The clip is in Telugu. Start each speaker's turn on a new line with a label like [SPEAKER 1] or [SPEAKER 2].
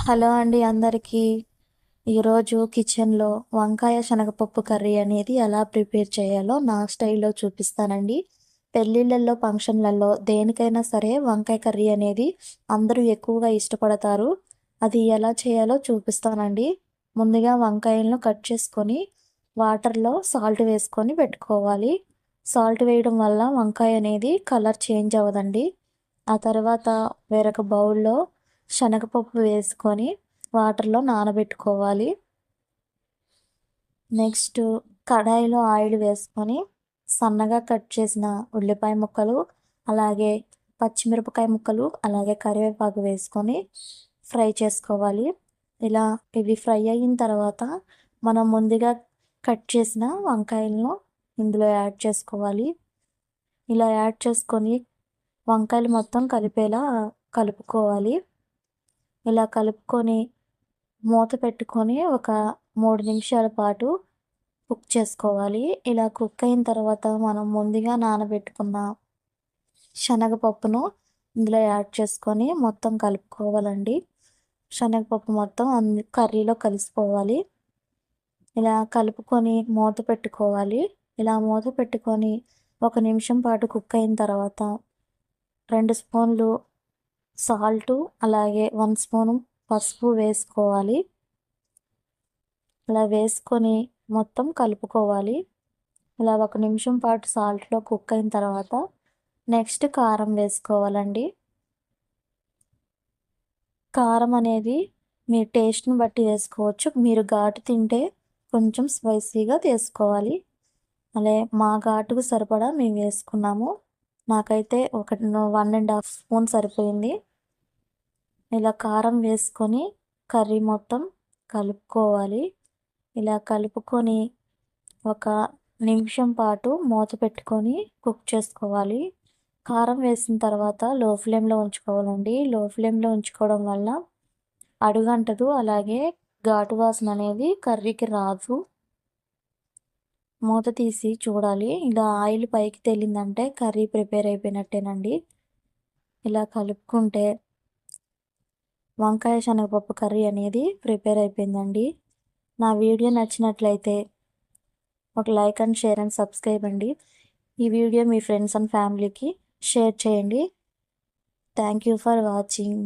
[SPEAKER 1] హలో అండి అందరికీ. ఈరోజు కిచెన్లో వంకాయ శనగపప్పు కర్రీ అనేది ఎలా ప్రిపేర్ చేయాలో నా స్టైల్లో చూపిస్తానండి. పెళ్ళిళ్ళల్లో ఫంక్షన్లలో దేనికైనా సరే వంకాయ కర్రీ అనేది అందరూ ఎక్కువగా ఇష్టపడతారు. అది ఎలా చేయాలో చూపిస్తానండి. ముందుగా వంకాయలను కట్ చేసుకొని వాటర్లో సాల్ట్ వేసుకొని పెట్టుకోవాలి. సాల్ట్ వేయడం వల్ల వంకాయ అనేది కలర్ చేంజ్ అవ్వదండి. ఆ తర్వాత వేరొక బౌల్లో శనగపప్పు వేసుకొని వాటర్లో నానబెట్టుకోవాలి. నెక్స్ట్ కడాయిలో ఆయిల్ వేసుకొని సన్నగా కట్ చేసిన ఉల్లిపాయ ముక్కలు అలాగే పచ్చిమిరపకాయ ముక్కలు అలాగే కరివేపాకు వేసుకొని ఫ్రై చేసుకోవాలి. ఇలా ఇవి ఫ్రై అయిన తర్వాత మనం ముందుగా కట్ చేసిన వంకాయలను ఇందులో యాడ్ చేసుకోవాలి. ఇలా యాడ్ చేసుకొని వంకాయలు మొత్తం కలిపేలా కలుపుకోవాలి. ఇలా కలుపుకొని మూత పెట్టుకొని ఒక మూడు నిమిషాల పాటు కుక్ చేసుకోవాలి. ఇలా కుక్ అయిన తర్వాత మనం ముందుగా నానబెట్టుకున్న శనగపప్పును ఇందులో యాడ్ చేసుకొని మొత్తం కలుపుకోవాలండి. శనగపప్పు మొత్తం అన్ని కర్రీలో కలిసిపోవాలి. ఇలా కలుపుకొని మూత పెట్టుకోవాలి. ఇలా మూత పెట్టుకొని ఒక నిమిషం పాటు కుక్ అయిన తర్వాత రెండు స్పూన్లు సాల్టు అలాగే వన్ స్పూను పసుపు వేసుకోవాలి. ఇలా వేసుకొని మొత్తం కలుపుకోవాలి. ఇలా ఒక నిమిషం పాటు సాల్ట్లో కుక్ అయిన తర్వాత నెక్స్ట్ కారం వేసుకోవాలండి. కారం అనేది మీ టేస్ట్ని బట్టి వేసుకోవచ్చు. మీరు ఘాటు తింటే కొంచెం స్పైసీగా తీసుకోవాలి. అలాగే మా ఘాటుకు సరిపడా మేము వేసుకున్నాము. నాకైతే ఒక వన్ అండ్ హాఫ్ స్పూన్ సరిపోయింది. ఇలా కారం వేసుకొని కర్రీ మొత్తం కలుపుకోవాలి. ఇలా కలుపుకొని ఒక నిమిషం పాటు మూత పెట్టుకొని కుక్ చేసుకోవాలి. కారం వేసిన తర్వాత లో ఫ్లేమ్లో ఉంచుకోవాలండి. లో ఫ్లేమ్లో ఉంచుకోవడం వల్ల అడుగంటదు. అలాగే ఘాటు వాసన అనేది కర్రీకి రాదు. మూత తీసి చూడాలి. ఇలా ఆయిల్ పైకి తేలిందంటే కర్రీ ప్రిపేర్ అయిపోయినట్టేనండి. ఇలా కలుపుకుంటే వంకాయ శనగపప్పు కర్రీ అనేది ప్రిపేర్ అయిపోయిందండి. నా వీడియో నచ్చినట్లయితే ఒక like and share and subscribe అండి. ఈ వీడియో మీ ఫ్రెండ్స్ అండ్ ఫ్యామిలీకి షేర్ చేయండి. Thank you for watching.